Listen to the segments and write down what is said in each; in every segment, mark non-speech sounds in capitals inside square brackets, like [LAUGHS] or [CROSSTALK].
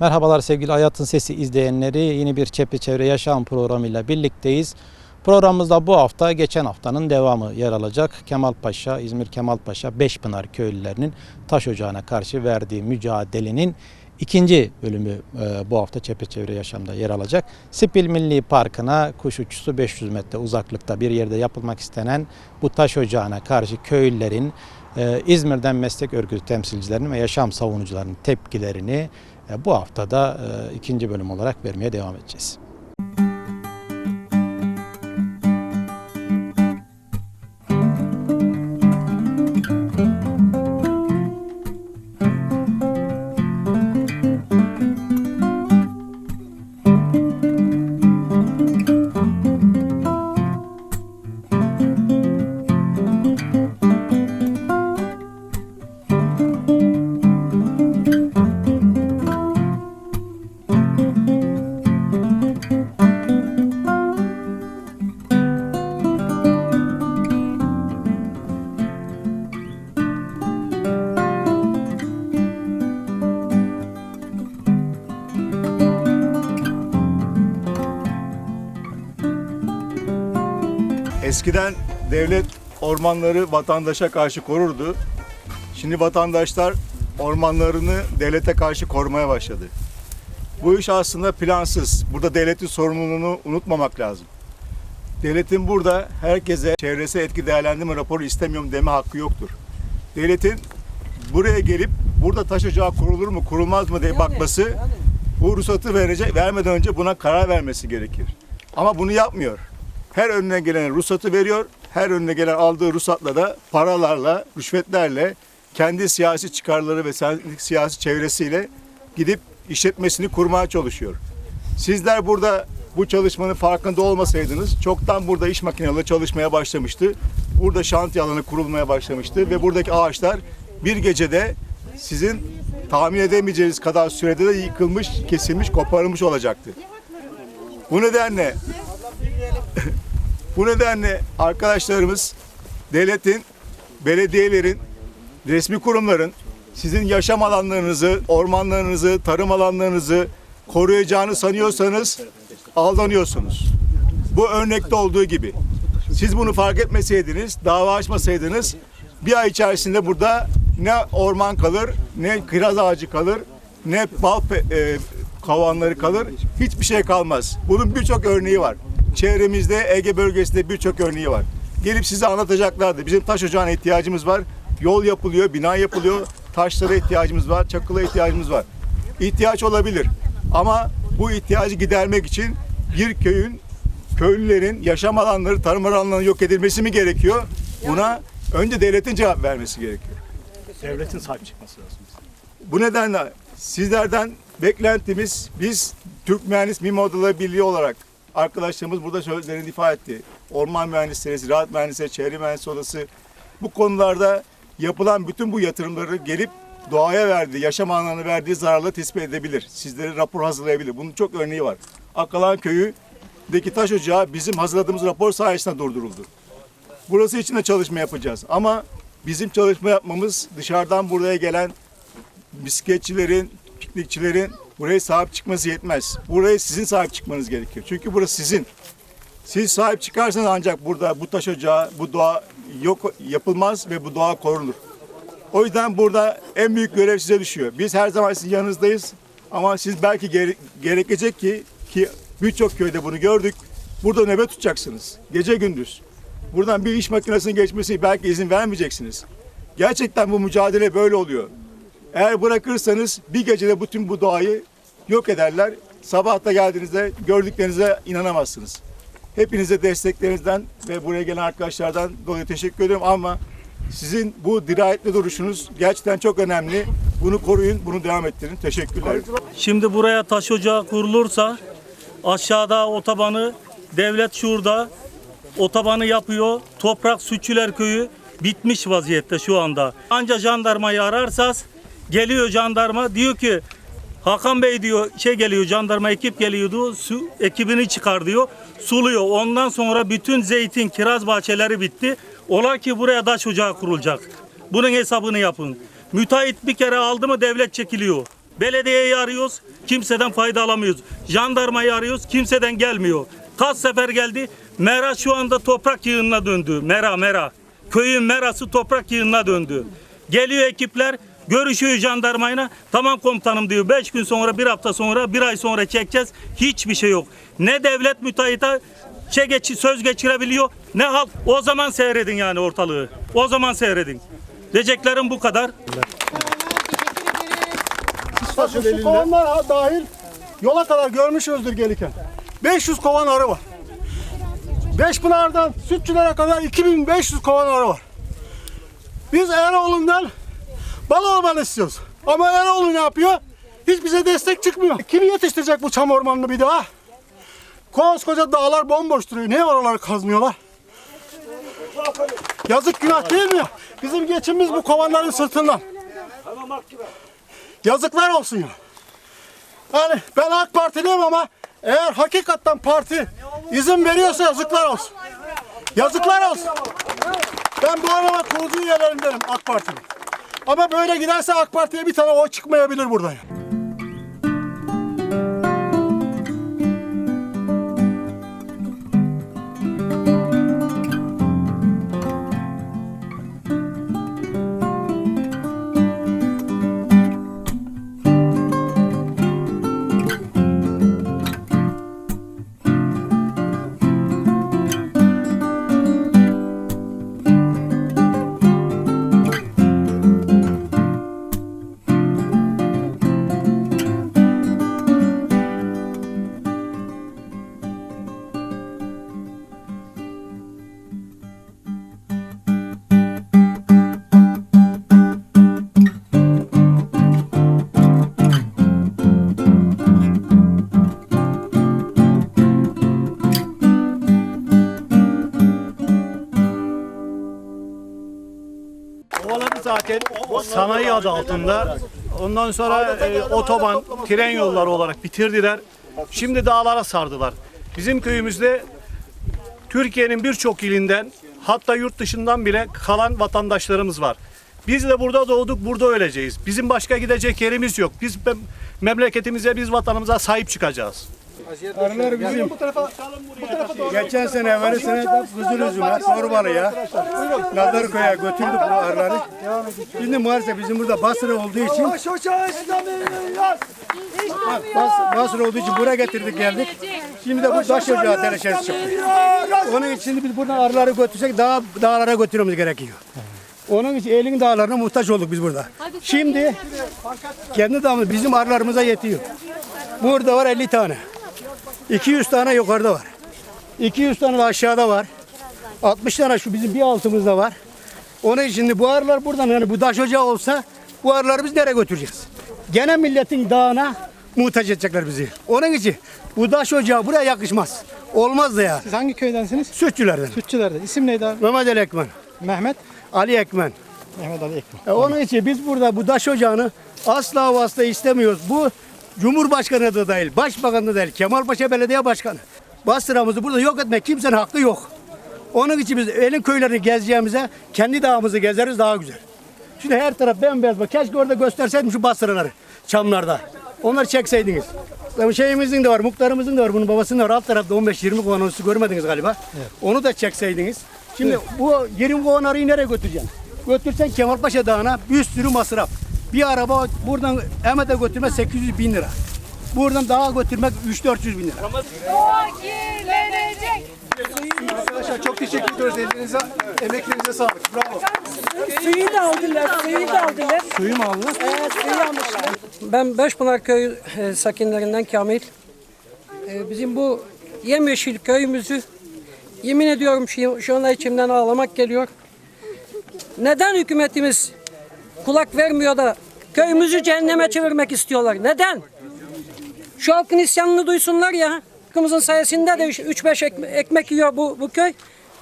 Merhabalar sevgili Hayatın Sesi izleyenleri. Yeni bir Çevre Yaşam programıyla birlikteyiz. Programımızda bu hafta geçen haftanın devamı yer alacak. Kemalpaşa, İzmir Kemalpaşa, Beşpınar köylülerinin taş ocağına karşı verdiği mücadelenin ikinci bölümü e, bu hafta Çevre Yaşam'da yer alacak. Spil Milli Parkı'na kuş uçuşu 500 metre uzaklıkta bir yerde yapılmak istenen bu taş ocağına karşı köylülerin e, İzmir'den meslek örgütü temsilcilerinin ve yaşam savunucularının tepkilerini bu haftada e, ikinci bölüm olarak vermeye devam edeceğiz. Eskiden devlet ormanları vatandaşa karşı korurdu. Şimdi vatandaşlar ormanlarını devlete karşı korumaya başladı. Bu iş aslında plansız. Burada devletin sorumluluğunu unutmamak lazım. Devletin burada herkese çevresel etki değerlendirme raporu istemiyorum deme hakkı yoktur. Devletin buraya gelip burada taş ocağı kurulur mu kurulmaz mı diye bakması bu ruhsatı verecek, vermeden önce buna karar vermesi gerekir. Ama bunu yapmıyor. Her önüne gelen ruhsatı veriyor. Her önüne gelen aldığı ruhsatla da paralarla, rüşvetlerle kendi siyasi çıkarları ve siyasi çevresiyle gidip işletmesini kurmaya çalışıyor. Sizler burada bu çalışmanın farkında olmasaydınız çoktan burada iş makineleri çalışmaya başlamıştı. Burada şantiye alanı kurulmaya başlamıştı ve buradaki ağaçlar bir gecede sizin tahmin edemeyeceğiniz kadar sürede de yıkılmış, kesilmiş, koparılmış olacaktı. Bu nedenle [LAUGHS] bu nedenle arkadaşlarımız devletin, belediyelerin, resmi kurumların sizin yaşam alanlarınızı, ormanlarınızı, tarım alanlarınızı koruyacağını sanıyorsanız aldanıyorsunuz. Bu örnekte olduğu gibi. Siz bunu fark etmeseydiniz, dava açmasaydınız bir ay içerisinde burada ne orman kalır, ne kiraz ağacı kalır, ne bal e, kovanları kalır, hiçbir şey kalmaz. Bunun birçok örneği var. Çevremizde, Ege bölgesinde birçok örneği var. Gelip size anlatacaklardı. Bizim taş ocağına ihtiyacımız var. Yol yapılıyor, bina yapılıyor. Taşlara ihtiyacımız var, çakıla ihtiyacımız var. İhtiyaç olabilir. Ama bu ihtiyacı gidermek için bir köyün, köylülerin yaşam alanları, tarım alanlarının yok edilmesi mi gerekiyor? Buna önce devletin cevap vermesi gerekiyor. Devletin sahip çıkması lazım. Bu nedenle sizlerden beklentimiz biz Türk Mühendis Mimar Odaları Birliği olarak arkadaşlarımız burada sözlerini ifade etti. Orman mühendisleri, ziraat mühendisleri, çevre mühendisleri odası bu konularda yapılan bütün bu yatırımları gelip doğaya verdiği, yaşam alanlarına verdiği zararla tespit edebilir. Sizlere rapor hazırlayabilir. Bunun çok örneği var. Akalan Köyü'ndeki taş ocağı bizim hazırladığımız rapor sayesinde durduruldu. Burası için de çalışma yapacağız. Ama bizim çalışma yapmamız dışarıdan buraya gelen bisikletçilerin, piknikçilerin buraya sahip çıkması yetmez. Buraya sizin sahip çıkmanız gerekiyor. Çünkü burası sizin. Siz sahip çıkarsanız ancak burada bu taş ocağı, bu doğa yok yapılmaz ve bu doğa korunur. O yüzden burada en büyük görev size düşüyor. Biz her zaman sizin yanınızdayız. Ama siz belki gere- gerekecek ki ki birçok köyde bunu gördük. Burada nöbet tutacaksınız. Gece gündüz. Buradan bir iş makinesinin geçmesi belki izin vermeyeceksiniz. Gerçekten bu mücadele böyle oluyor. Eğer bırakırsanız bir gecede bütün bu doğayı yok ederler. Sabah da geldiğinizde gördüklerinize inanamazsınız. Hepinize desteklerinizden ve buraya gelen arkadaşlardan dolayı teşekkür ederim ama sizin bu dirayetli duruşunuz gerçekten çok önemli. Bunu koruyun, bunu devam ettirin. Teşekkürler. Şimdi buraya taş ocağı kurulursa aşağıda otobanı devlet şurada otobanı yapıyor. Toprak Sütçüler Köyü bitmiş vaziyette şu anda. Anca jandarmayı ararsanız geliyor jandarma diyor ki Hakan Bey diyor şey geliyor jandarma ekip geliyordu su ekibini çıkar diyor suluyor. Ondan sonra bütün zeytin kiraz bahçeleri bitti. Ola ki buraya taş ocağı kurulacak. Bunun hesabını yapın. Müteahhit bir kere aldı mı devlet çekiliyor. Belediyeyi arıyoruz, kimseden fayda alamıyoruz. Jandarmayı arıyoruz, kimseden gelmiyor. Kaç sefer geldi, Mera şu anda toprak yığınına döndü. Mera, Mera. Köyün Merası toprak yığınına döndü. Geliyor ekipler, görüşüyor jandarmayla. Tamam komutanım diyor. Beş gün sonra, bir hafta sonra, bir ay sonra çekeceğiz. Hiçbir şey yok. Ne devlet müteahhite şey geçi, söz geçirebiliyor, ne halk. O zaman seyredin yani ortalığı. O zaman seyredin. Diyeceklerim bu kadar. Şu kovanlar dahil yola kadar görmüşüzdür gelirken. 500 kovan arı var. Beşpınar'dan Sütçülere kadar 2500 kovan arı var. Biz Eroğlu'ndan bal ormanı istiyoruz. Ama Eroğlu ne yapıyor? Hiç bize destek çıkmıyor. Kim yetiştirecek bu çam ormanını bir daha? Koskoca dağlar bomboş duruyor. Niye oraları kazmıyorlar? Yazık günah değil mi? Bizim geçimimiz bu kovanların sırtından. Yazıklar olsun ya. Yani ben AK Partiliyim ama eğer hakikaten parti izin veriyorsa yazıklar olsun. Yazıklar olsun. Ben bu arada kurucu üyelerindenim AK Parti'nin. Ama böyle giderse AK Parti'ye bir tane oy çıkmayabilir buradan. Sanayi adı altında. Ondan sonra e, otoban, tren yolları olarak bitirdiler. Şimdi dağlara sardılar. Bizim köyümüzde Türkiye'nin birçok ilinden hatta yurt dışından bile kalan vatandaşlarımız var. Biz de burada doğduk, burada öleceğiz. Bizim başka gidecek yerimiz yok. Biz mem- memleketimize, biz vatanımıza sahip çıkacağız. Geçen sene, evveli sene de Kızılüzüm'e, Torbalı'ya, Nazarköy'e götürdük bu arıları. Şimdi maalesef bizim burada Basra olduğu için Bas, Basra olduğu için buraya getirdik geldik. Şimdi de bu taş ocağı telaşesi çıktı. Onun için şimdi biz buradan arıları götürsek dağ, dağlara götürmemiz gerekiyor. Onun için elin dağlarına muhtaç olduk biz burada. Şimdi kendi dağımız bizim arılarımıza yetiyor. Burada var 50 tane. 200 tane yukarıda var. 200 tane de aşağıda var. 60 tane şu bizim bir altımızda var. Onun için bu arılar buradan yani bu taş ocağı olsa bu arıları biz nereye götüreceğiz? Gene milletin dağına muhtaç edecekler bizi. Onun için bu taş ocağı buraya yakışmaz. Olmaz da ya. Siz hangi köydensiniz? Sütçülerden. Sütçüler'de. İsim neydi abi? Mehmet Ali Ekmen. Mehmet. Ali Ekmen. Mehmet Ali Ekmen. E onun için biz burada bu taş ocağını asla vasıta istemiyoruz. Bu Cumhurbaşkanı da değil, Başbakan da değil, Kemalpaşa Belediye Başkanı. Bastıramızı burada yok etmek kimsenin hakkı yok. Onun için biz elin köylerini gezeceğimize kendi dağımızı gezeriz daha güzel. Şimdi her taraf bembeyaz bak. Keşke orada gösterseydim şu bastıraları çamlarda. Onları çekseydiniz. Şeyimizin de var, muhtarımızın da var, bunun babasının da var. Alt tarafta 15-20 kovan onu görmediniz galiba. Onu da çekseydiniz. Şimdi bu 20 kovan arıyı nereye götüreceksin? Götürsen Kemalpaşa Dağı'na bir sürü masraf. Bir araba buradan Emet'e götürmek 800 bin lira. Buradan dağa götürmek 3-400 bin lira. Kirlenecek. Arkadaşlar çok teşekkür ediyoruz. Elinize, emeklerinize sağlık. Bravo. Suyu da aldılar, suyu da aldılar. Suyu mu aldınız? Evet, suyu almışlar. Ben Beşpınar Köyü e, sakinlerinden Kamil. E, bizim bu yemyeşil köyümüzü yemin ediyorum şu, şu anda içimden ağlamak geliyor. Neden hükümetimiz kulak vermiyor da köyümüzü cehenneme çevirmek istiyorlar? Neden? Şu halkın isyanını duysunlar ya. Halkımızın sayesinde de 3-5 ekme- ekmek yiyor bu, bu köy.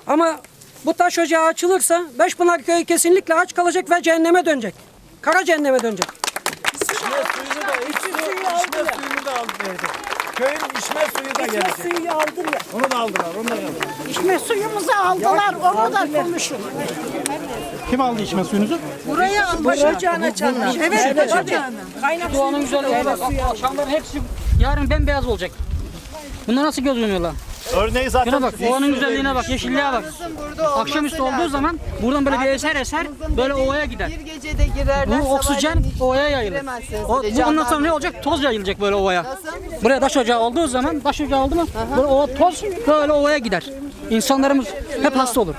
Ama bu taş ocağı açılırsa Beşpınar Köyü kesinlikle aç kalacak ve cehenneme dönecek. Kara cehenneme dönecek. Köyün içme suyu da İçme gelecek. suyu aldım ya. Onu da aldılar, onu da aldılar. İçme suyumuzu aldılar. Onu da konuşun. Kim aldı içme suyunuzu? Buraya almış. Ocağına açanlar. Evet, ocağına. Kaynak Doğanın güzel bak akşamların hepsi yarın bembeyaz olacak. Bunlar nasıl gözüküyorlar? Örneği zaten Şuna bak, doğanın güzelliğine bak, yeşilliğe bak. Akşamüstü olduğu zaman buradan böyle bir eser eser böyle ovaya gider. Bir gecede girerler. Bu oksijen ovaya yayılır. O, bu ondan sonra ne olacak? Toz yayılacak böyle ovaya. Buraya taş ocağı olduğu zaman, taş ocağı oldu mu böyle ova toz böyle ovaya gider. İnsanlarımız hep hasta olur.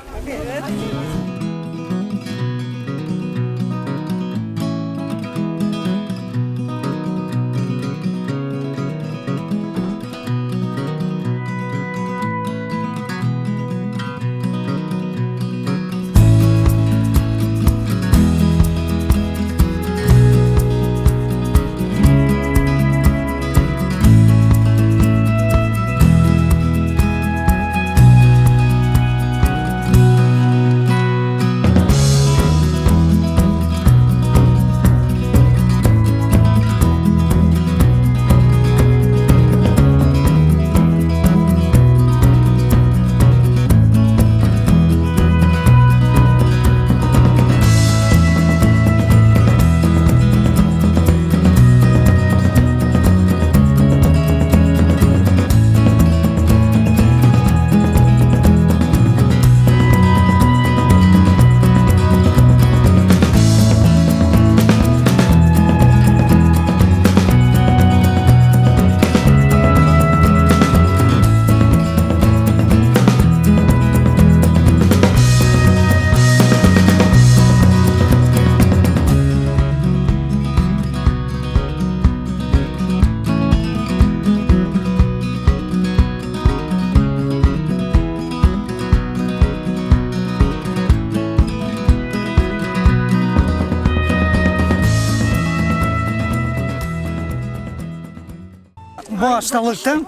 Hastalıktan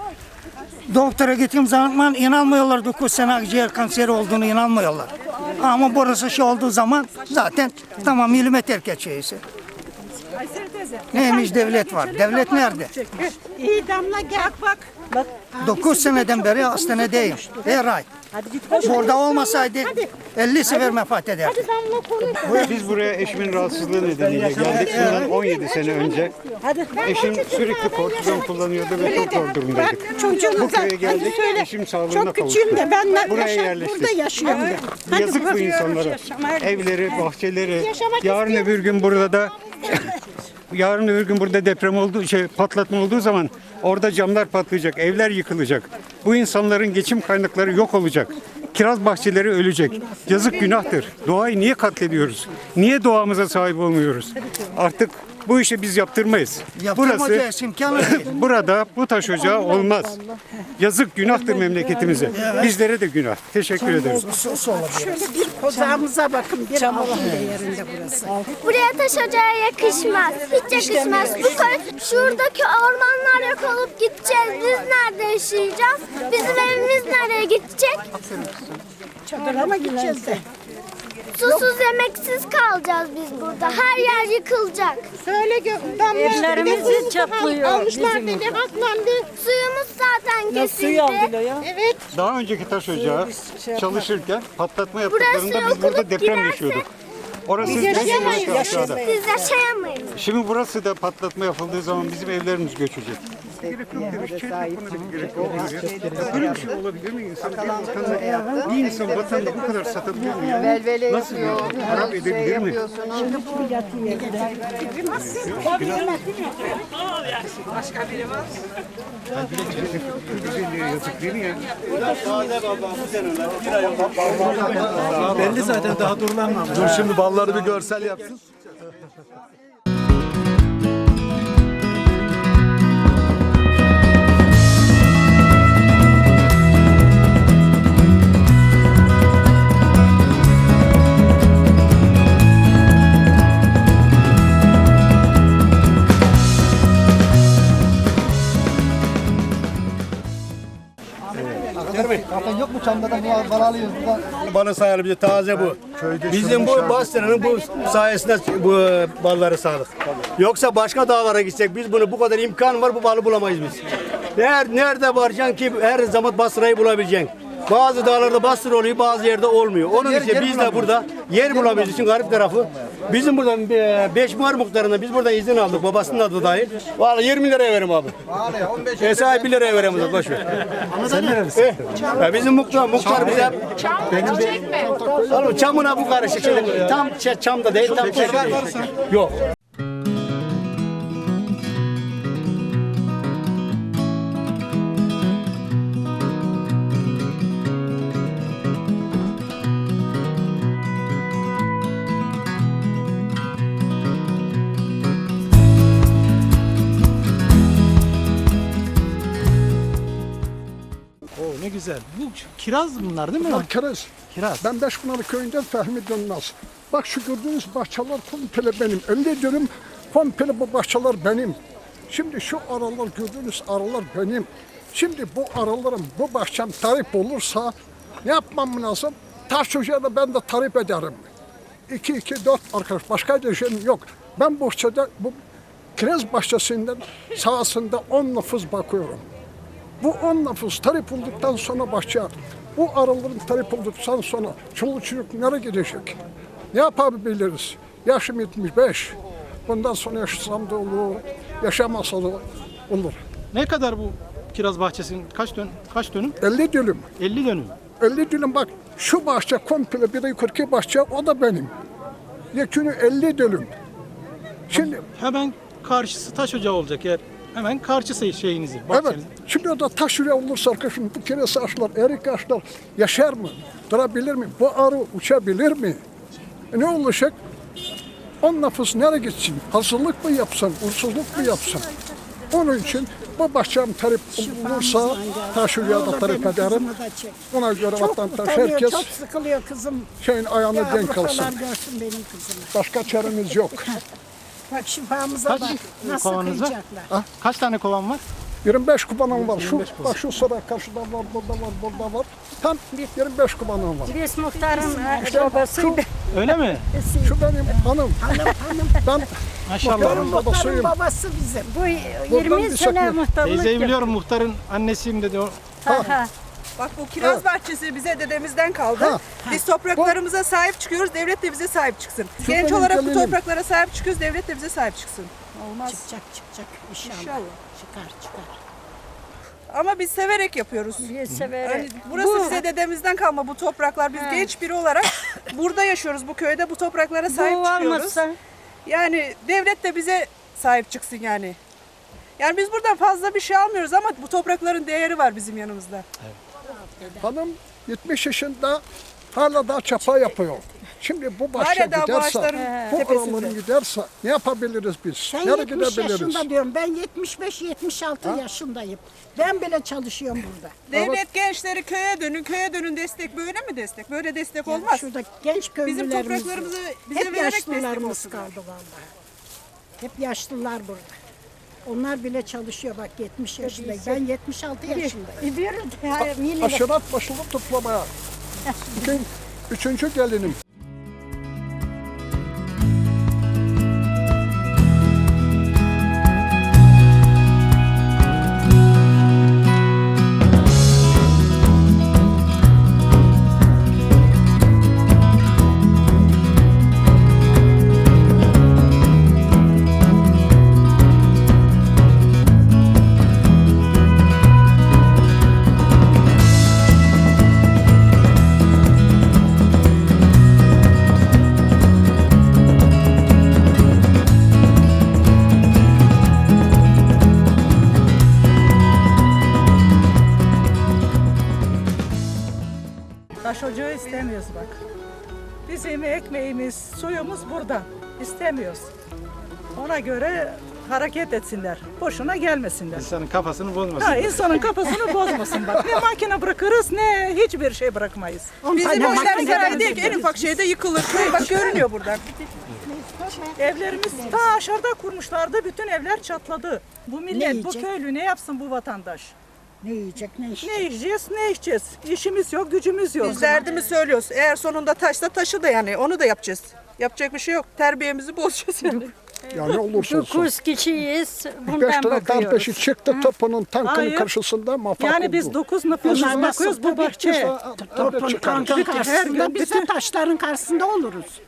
doktora gittiğim zaman inanmıyorlar 9 sene akciğer kanseri olduğunu inanmıyorlar. Ama burası şey olduğu zaman zaten tamam milimetre geçiyorsa. Neymiş devlet var. Devlet nerede? İyi damla gel bak. Bak. 9 seneden beri hastanedeyim. Her ay. Burada olmasaydı 50 sefer vefat ederdi. Damla konuş. Biz buraya eşimin rahatsızlığı nedeniyle geldik. Bundan 17 sene önce. Eşim sürekli kortizon kullanıyordu ve çok zor durumdaydık. Çocuğunuza Bu köye hadi geldik, söyle. eşim sağlığına Çok kavuştu. küçüğüm de ben de Buraya yaşa- yerleştik. burada yaşıyorum. Hadi Yazık bu insanlara. Evleri, bahçeleri. Yarın öbür gün burada da yarın öbür gün burada deprem olduğu şey patlatma olduğu zaman orada camlar patlayacak, evler yıkılacak. Bu insanların geçim kaynakları yok olacak. Kiraz bahçeleri ölecek. Yazık günahtır. Doğayı niye katlediyoruz? Niye doğamıza sahip olmuyoruz? Artık bu işi biz yaptırmayız. Yaptırmayacağız, imkanı [LAUGHS] değil. burada bu taş ocağı olmaz. Yazık günahtır memleketimize. Bizlere de günah. Teşekkür ederiz. Şöyle bir kozağımıza bakın. Bir altın değerinde burası. Buraya taş ocağı yakışmaz. Hiç yakışmaz. Bu köy, şuradaki ormanlar yok olup gideceğiz. Biz nerede yaşayacağız? Bizim evimiz nereye gidecek? Çadıra mı gideceğiz de? Susuz yemeksiz kalacağız biz burada. Her yer yıkılacak. Söyle gö- damla. Evlerimizi çaplıyor Almışlar dedi haklandı. Suyumuz zaten kesildi. Evet. Daha önceki taş ocağı çalışırken patlatma Burası yaptıklarında biz burada deprem gidersek yaşıyorduk. Orası yaşayamayız. burası aşağıda. Biz yaşayamayız. Şimdi burası da patlatma yapıldığı zaman bizim evlerimiz göçecek. Gerek yok demiş. Gerek yok. Böyle bir şey olabilir mi? İnsan bir vatanla, bir insan vatanla bu kadar satabilir mi? Ya? Nasıl ya? Harap edebilir mi? Güzelliğe yazık değil mi ya? Belli zaten daha durulanmamış. Dur şimdi balları bir görsel yapsın. [LAUGHS] Bana sayalım bize taze bu. Bizim bu Basra'nın bu sayesinde bu balları sağlık. Yoksa başka dağlara gitsek biz bunu bu kadar imkan var bu balı bulamayız biz. Nerede, nerede varacaksın ki her zaman Basra'yı bulabileceksin. Bazı dağlarda Basra oluyor, bazı yerde olmuyor. Onun için biz de burada yer bulamıyoruz için garip tarafı. Bizim buradan e, Beşmuar muhtarından biz buradan izin aldık babasının adı dahil. Vallahi 20 liraya veririm abi. E sahibi 1 liraya veremez boş ver. Sen nerelisin? bizim muhtar, muhtar bize Oğlum çamına bu karışık. Şimdi tam ç- çamda değil, tam değil. Yok. Güzel. Bu kiraz bunlar değil mi? Bunlar kiraz. Kiraz. Ben Beşpınar köyünden Fehmi Dönmez. Bak şu gördüğünüz bahçeler komple benim. 50 dönüm komple bu bahçeler benim. Şimdi şu aralar gördüğünüz aralar benim. Şimdi bu aralarım, bu bahçem tarif olursa ne yapmam lazım? Taş ocağı da ben de tarif ederim. 2 2 4 arkadaş başka bir şeyim yok. Ben bu bahçede bu kiraz bahçesinden sahasında 10 nüfus bakıyorum. Bu 10 nüfus tarif olduktan sonra bahçe, bu araların tarif olduktan sonra çoluk çocuk nereye gidecek? Ne yapabiliriz? Yaşım 75. Bundan sonra yaşasam da olur, yaşamasa da olur. Ne kadar bu kiraz bahçesinin kaç dön kaç dönüm? 50 dönüm. 50 dönüm. 50 dönüm bak şu bahçe komple bir de yukarıki bahçe o da benim. Yekünü 50 dönüm. Şimdi Hemen karşısı taş ocağı olacak yer. Hemen karşısı şeyinizi, Evet. bahçenizi. Şimdi o da taş yüreği olursa arkadaşım bu keresi ağaçlar, erik ağaçlar yaşar mı? Durabilir mi? Bu arı uçabilir mi? E ne olacak? On nüfus nereye gitsin? Hazırlık mı yapsın? Uğursuzluk mu yapsın? Onun için bu bahçem tarif olursa taş yüreği de tarif ederim. Ona göre Çok vatandaş utanıyor, herkes çok sıkılıyor kızım. şeyin ayağını Ya denk alsın. Avrupalar görsün benim kızımı. Başka çaremiz yok. [LAUGHS] Bak şifamıza Kaç bak. Nasıl kovanınız var? kıyacaklar. Kaç tane kovan var? 25 kubanım var. Şu, 25 kuban. bak şu sıra karşıda var, burada var, burada var. Tam 25 kubanım var. Biz muhtarın İşte babasıydı. Öyle mi? [LAUGHS] Şu benim hanım. Hanım hanım. [LAUGHS] Ben Maşallah. muhtarın babası bizim. Bu Buradan 20 bir sene muhtarlık Teyzeyi biliyorum muhtarın annesiyim dedi o. Ha, ha. Bak bu kiraz Evet. bahçesi bize dedemizden kaldı. Ha. Biz topraklarımıza sahip çıkıyoruz, devlet de bize sahip çıksın. Şu Genç olarak bu topraklara sahip çıkıyoruz, devlet de bize sahip çıksın. Olmaz. Çıkacak çıkacak inşallah. İnşallah. Çıkar çıkar. Ama biz severek yapıyoruz. Bir severek. Yani burası bize dedemizden kalma bu topraklar. Biz genç biri olarak burada yaşıyoruz bu köyde. Bu topraklara sahip Bu çıkıyoruz. olmazsa Yani devlet de bize sahip çıksın yani. Yani biz buradan fazla bir şey almıyoruz ama bu toprakların değeri var bizim yanımızda. Hanım 70 yaşında hala daha çapa yapıyor. Şimdi bu bahçe Hala daha giderse, ağaçların bu tepesinde. giderse ne yapabiliriz biz? sen Nereye 70 gidebiliriz? yaşında diyorum. Ben 75-76 yaşındayım. Ben bile çalışıyorum burada. Devlet gençleri köye dönün, köye dönün destek böyle mi destek? Böyle destek Yani olmaz. Şurada genç Bizim köylülerimiz. topraklarımızı bize hep vererek destek yaşlılarımız kaldı vallahi. Hep yaşlılar burada. Onlar bile çalışıyor bak 70 yaşında. Ben 76 yaşındayım. Biliyorum. Aşiret başını toplamaya. [LAUGHS] Bugün üçüncü gelinim. Bizim ekmeğimiz, suyumuz burada. İstemiyoruz. Ona göre hareket etsinler. Boşuna gelmesinler. İnsanın kafasını bozmasın. Ha, insanın kafasını bozmasın bak. Ne makine bırakırız ne hiçbir şey bırakmayız. Bizim evler makine saray değil ki en ufak şeyde yıkılır. Bak görünüyor buradan. Evlerimiz ta aşağıda kurmuşlardı. Bütün evler çatladı. Bu millet, bu köylü ne yapsın bu vatandaş? Ne yiyecek ne içecek? Ne yiyeceğiz, ne içeceğiz? İşimiz yok, gücümüz yok. Biz derdimi söylüyoruz. Eğer sonunda taşla taşı da yani onu da yapacağız. Yapacak bir şey yok. Terbiyemizi bozacağız yani. Ya ne olursa olsun. Dokuz kişiyiz. Beş Bundan tane bakıyoruz. darbesi çıktı tapunun tankının Hayır. karşısında mafak Yani biz oldu. dokuz nüfusuz Onlar nasıl bakıyoruz bu bahçe. topun tankın karşısında biz de taşların karşısında oluruz.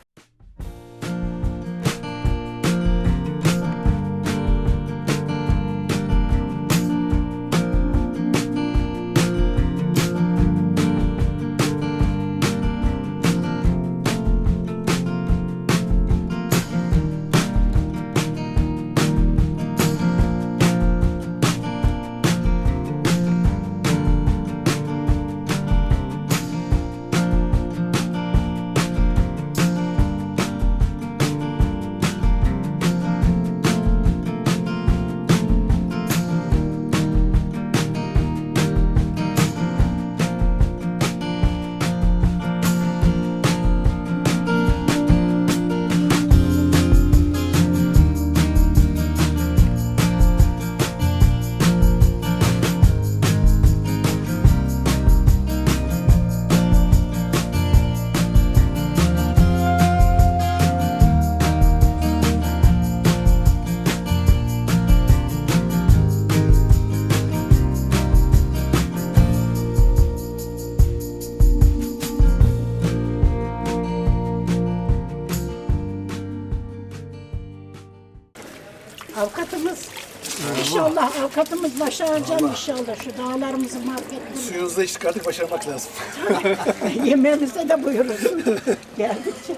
Avukatımız başaracak inşallah şu dağlarımızı marketleri. Suyunuzda hiç çıkardık başarmak lazım. [LAUGHS] Yemeğimize de buyurun. [LAUGHS] Geldikçe.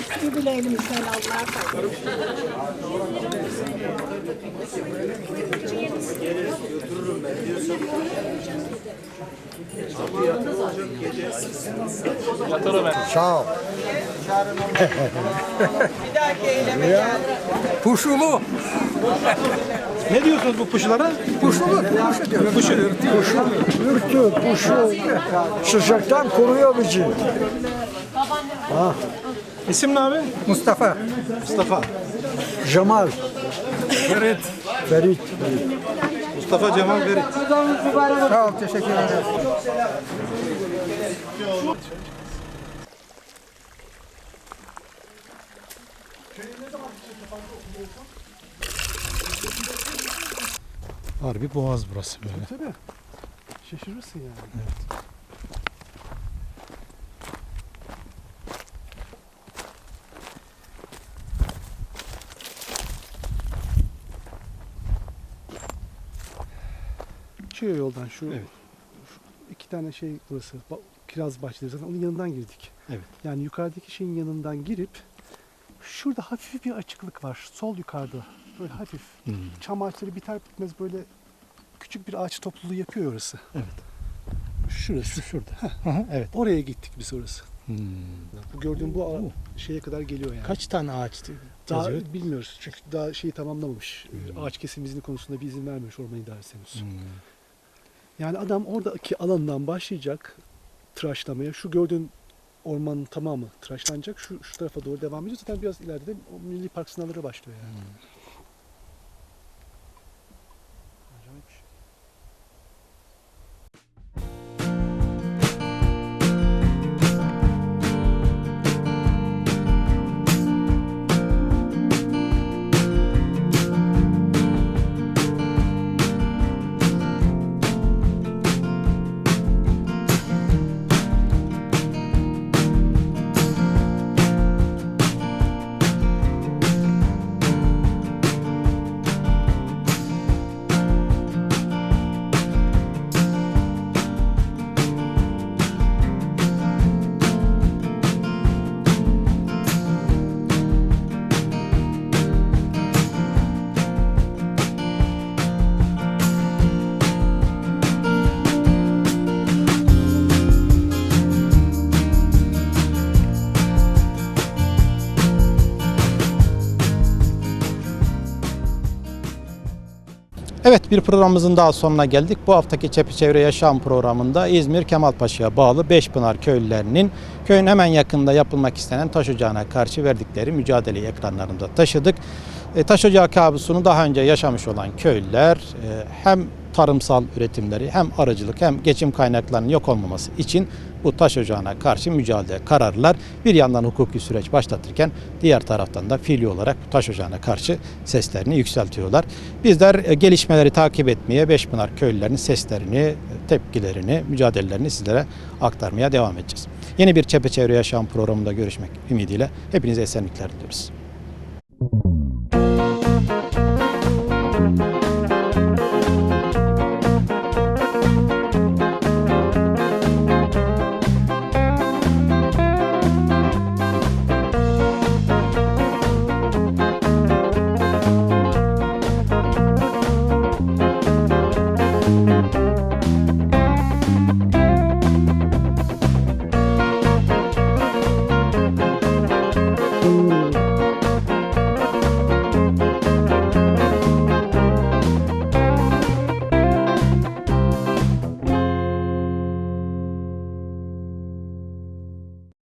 Üstü bile elimizden Allah'a kalır. Sağ ol. Puşulu. Ne diyorsunuz bu puşlara? Puşulu. Puşu. Puşu. Ürtü, puşu. Sıcaktan koruyor bizi. İsim ne abi? Mustafa. Mustafa. Cemal. Ferit. Ferit. Mustafa Cemal Ferit. Sağ ol, teşekkür ederim. Harbi boğaz burası böyle. Tabii. Şaşırırsın yani. Çıkıyor yoldan şu, Evet. şu iki tane şey burası kiraz bahçeleri zaten onun yanından girdik. Evet. Yani yukarıdaki şeyin yanından girip şurada hafif bir açıklık var. Sol yukarıda. Böyle hafif. Hmm. Çam ağaçları biter bitmez böyle küçük bir ağaç topluluğu yapıyor orası. Evet. Şurası. Şurada. Heh. Evet. Oraya gittik biz orası. Hmm. Bu gördüğüm bu ağa- şeye kadar geliyor yani. Kaç tane ağaç Daha yazıyor? bilmiyoruz çünkü daha şeyi tamamlamamış. Ağaç kesim izni konusunda bir izin vermemiş orman idaresi henüz. Hmm. Yani adam oradaki alandan başlayacak tıraşlamaya. Şu gördüğün ormanın tamamı tıraşlanacak. Şu, şu tarafa doğru devam ediyor. Zaten biraz ileride de o milli park sınavları başlıyor yani. Acayip Evet bir programımızın daha sonuna geldik. Bu haftaki Çepi Çevre Yaşam programında İzmir Kemalpaşa'ya bağlı Beşpınar köylülerinin köyün hemen yakında yapılmak istenen taş ocağına karşı verdikleri mücadeleyi ekranlarımıza taşıdık. E, taş ocağı kabusunu daha önce yaşamış olan köylüler e, hem tarımsal üretimleri hem arıcılık hem geçim kaynaklarının yok olmaması için bu taş ocağına karşı mücadele kararlar. Bir yandan hukuki süreç başlatırken diğer taraftan da fiili olarak taş ocağına karşı seslerini yükseltiyorlar. Bizler e, gelişmeleri takip etmeye Beşpınar köylülerinin seslerini, tepkilerini, mücadelelerini sizlere aktarmaya devam edeceğiz. Yeni bir Çepeçevre Yaşam programında görüşmek ümidiyle hepinize esenlikler diliyoruz.